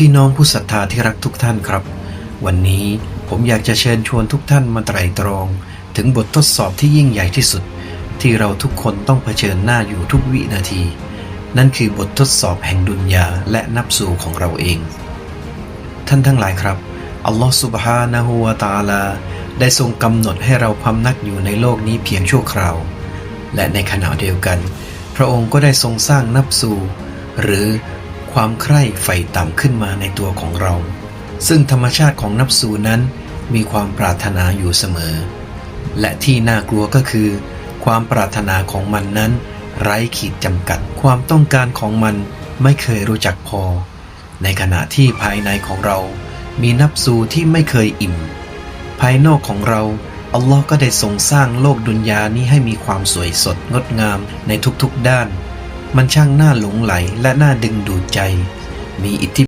พี่น้องผู้ศรัทธาที่รักทุกท่านครับ วันนี้ผมอยากจะเชิญชวนทุกท่านมาไตร่ตรอง ถึงบททดสอบที่ยิ่งใหญ่ที่สุด ที่เราทุกคนต้องเผชิญหน้าอยู่ทุกวินาที นั่นคือบททดสอบแห่งดุนยาและนับสู่ของเราเอง ท่านทั้งหลายครับอัลลอฮฺสุบฮานะฮูวาตาลา ได้ทรงกำหนดให้เราพำนักอยู่ในโลกนี้เพียงชั่วคราว และในขณะเดียวกัน พระองค์ก็ได้ทรงสร้างนับสู่หรือ ความใคร่ใฝ่ต่ำขึ้นมาในตัวของเรา ซึ่งธรรมชาติของนับสูนั้นมีความปรารถนาอยู่เสมอ และที่น่ากลัวก็คือ ความปรารถนาของมันนั้น ไร้ขีดจำกัดความต้องการของมันไม่เคยรู้จักพอ ในขณะที่ภายในของเรา มีนับสูที่ไม่เคยอิ่ม ภายนอกของเราอัลลอฮ์ก็ได้ทรงสร้างโลกดุนยานี้ให้มีความสวยสดงดงามในทุกๆด้าน มันช่างน่าหลงไหลและน่าดึงดูดใจ มีอิทธิ